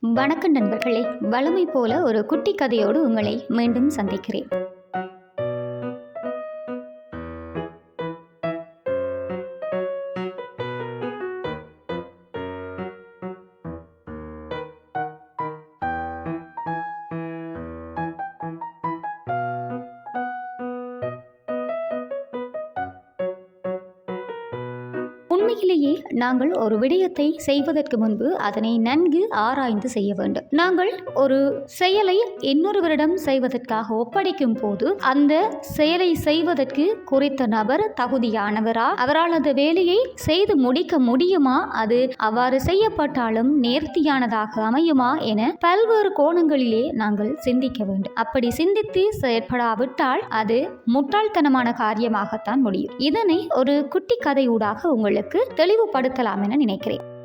வணக்கம் நண்பர்களே. வளமை போல ஒரு குட்டி கதையோடு உங்களை மீண்டும் சந்திக்கிறேன். உண்மையிலேயே நாங்கள் ஒரு விடயத்தை செய்வதற்கு முன்பு அதனை நன்கு ஆராய்ந்து செய்ய வேண்டும். நாங்கள் ஒரு செயலை இன்னொருவரிடம் செய்வதற்காக ஒப்படைக்கும் போது அந்த செயலை செய்வதற்கு குறித்த நபர் தகுதியானவரா? அவரால் அந்த வேலையை செய்து முடிக்க முடியுமா? அது அவ்வாறு செய்யப்பட்டாலும் நேர்த்தியானதாக அமையுமா என பல்வேறு கோணங்களிலே நாங்கள் சிந்திக்க வேண்டும். அப்படி சிந்தித்து செயற்படாவிட்டால் அது முட்டாள்தனமான காரியமாகத்தான் முடியும். இதனை ஒரு குட்டி கதையூடாக உங்களுக்கு தெளிவுபடுத்தலாம் என நினைக்கிறேன்.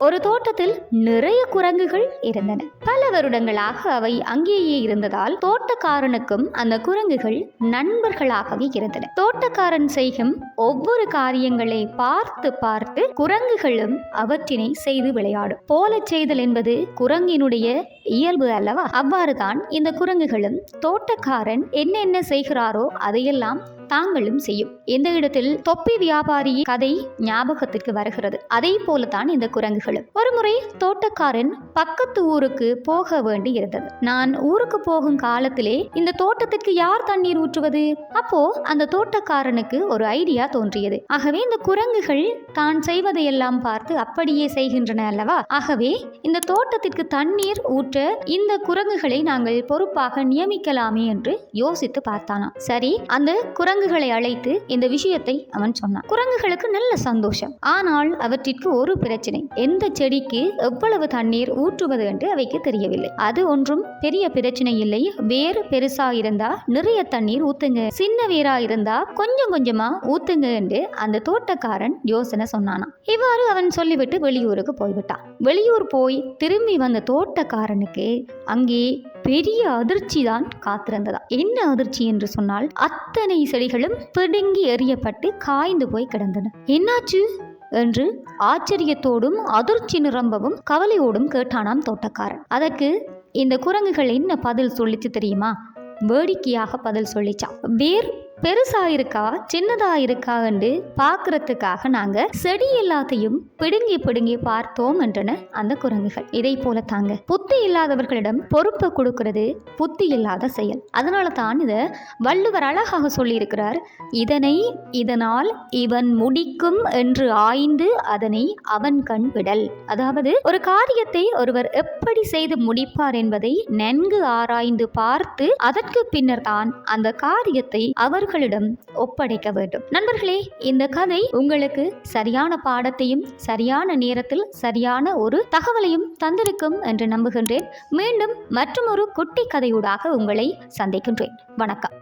ஒரு தோட்டத்தில் நிறைய குரங்குகள் இருந்தன. பல வருடங்களாக அவை அங்கேயே இருந்ததால் தோட்டக்காரனுக்கும் அந்த குரங்குகள் நண்பர்களாகவே இருந்தன. தோட்டக்காரன் செய்யும் ஒவ்வொரு காரியங்களை பார்த்து பார்த்து குரங்குகளும் அவற்றினை செய்து விளையாடும். போல செய்தல் என்பது குரங்கினுடைய இயல்பு அல்லவா? அவ்வாறுதான் இந்த குரங்குகளும் தோட்டக்காரன் என்னென்ன செய்கிறாரோ அதையெல்லாம் தாங்களும் செய்யும். இந்த இடத்தில் தொப்பி வியாபாரி கதை ஞாபகத்திற்கு வருகிறது. அதே போலத்தான் இந்த குரங்குகளும். ஒருமுறை தோட்டக்காரன் பக்கத்து ஊருக்கு போக வேண்டி இருந்தது. நான் ஊருக்கு போகும் காலத்திலே இந்த தோட்டத்திற்கு யார் தண்ணீர் ஊற்றுவது? அப்போ அந்த தோட்டக்காரனுக்கு ஒரு ஐடியா தோன்றியது. ஆகவே இந்த குரங்குகள் தான் செய்வதையெல்லாம் பார்த்து அப்படியே செய்கின்றன அல்லவா? ஆகவே இந்த தோட்டத்திற்கு தண்ணீர் ஊற்ற இந்த குரங்குகளை நாங்கள் பொறுப்பாக நியமிக்கலாமே என்று யோசித்து பார்த்தானாம். சரி அந்த குரங்கு குரங்குகளை அழைத்து இந்த விஷயத்தை அவன் சொன்னான். குரங்குகளுக்கு நல்ல சந்தோஷம். ஆனால் அவற்றிற்கு ஒரு பிரச்சனை. எந்த செடிக்கு எவ்வளவு தண்ணீர் ஊற்றுவது என்று அவைக்கு தெரியவில்லை. அது ஒன்றும் பெரிய பிரச்சனை இல்லை. வேர் பெருசா இருந்தா நிறைய தண்ணீர் ஊத்துங்க. சின்ன வேரா இருந்தா கொஞ்சம் கொஞ்சமா ஊத்துங்க என்று அந்த தோட்டக்காரன் யோசனை சொன்னானா இவ்வாறு அவன் சொல்லிவிட்டு வெளியூருக்கு போய்விட்டான். வெளியூர் போய் திரும்பி வந்த தோட்டக்காரனுக்கு அங்கே பெரிய அதிர்ச்சி தான் காத்திருந்ததா என்ன அதிர்ச்சி என்று சொன்னால் அத்தனை செடி இலைகளும் பிடுங்கி எறியப்பட்டு காய்ந்து போய் கிடந்தன. என்னாச்சு? என்று ஆச்சரியத்தோடும் அதிர்ச்சி நிரம்பவும் கவலையோடும் கேட்டானாம் தோட்டக்காரன். அதற்கு இந்த குரங்குகள் என்ன பதில் சொல்லிச்சு தெரியுமா? வேடிக்கையாக பதில் சொல்லிச்சான் வேர் பெருசா இருக்கா சின்னதா இருக்கா என்று பார்க்கறதுக்காக நாங்க செடி எல்லாத்தையும் பிடுங்கி பிடுங்கி பார்த்தோம் என்றன அந்த குரங்குகள். இதை போல தாங்க. புத்தி இல்லாதவர்களிடம் பொறுப்பை கொடுக்கிறது புத்தி இல்லாத செயல். அதனால தான் இதை வள்ளுவர் அழகாக சொல்லியிருக்கிறார் இதனை இதனால் இவன் முடிக்கும் என்று ஆய்ந்து அதனை அவன் கண் விடல். அதாவது ஒரு காரியத்தை ஒருவர் எப்படி செய்து முடிப்பார் என்பதை நன்கு ஆராய்ந்து பார்த்து அதற்கு பின்னர் தான் அந்த காரியத்தை அவர் அவர்களிடம் ஒப்படைக்க வேண்டும். நண்பர்களே இந்த கதை உங்களுக்கு சரியான பாடத்தையும் சரியான நேரத்தில் சரியான ஒரு தகவலையும் தந்திருக்கும் என்று நம்புகின்றேன். மீண்டும் மற்றும் ஒரு குட்டி கதையூடாக உங்களை சந்திக்கின்றேன். வணக்கம்.